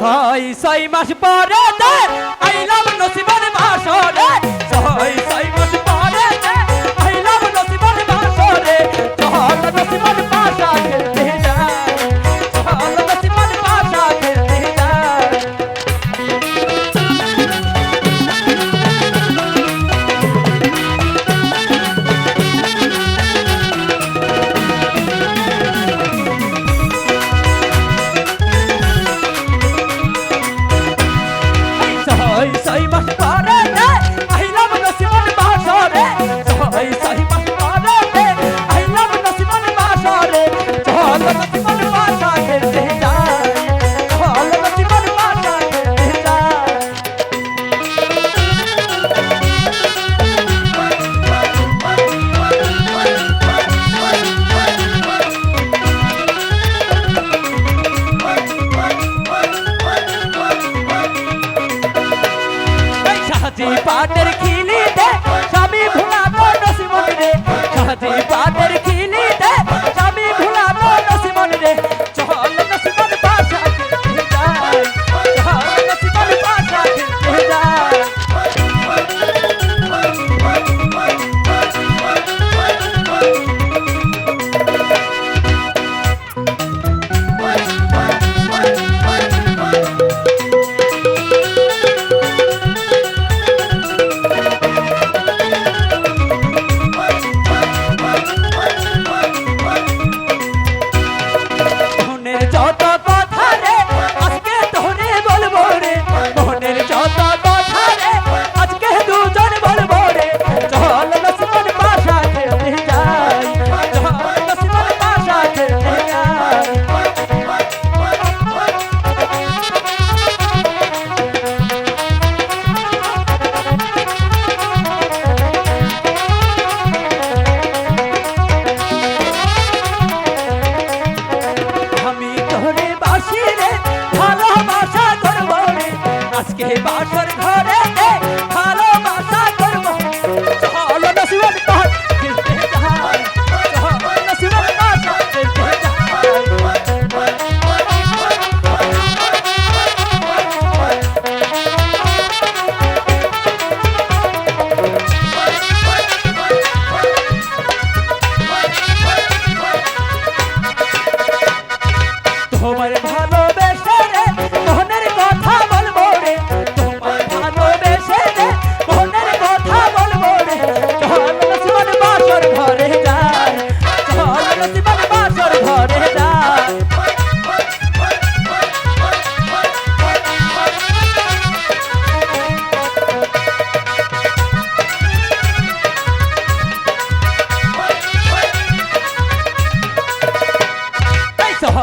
ছয় ছয় মাস পরে আইলাম নসিবের বাসরে ছয় ছয় মাস সাজি পাটের খিলি দে স্বামী ভুলা তো নসিবুল রে সাজি পাটের आज के बाद पर घर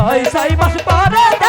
হয় সাইবাস পারে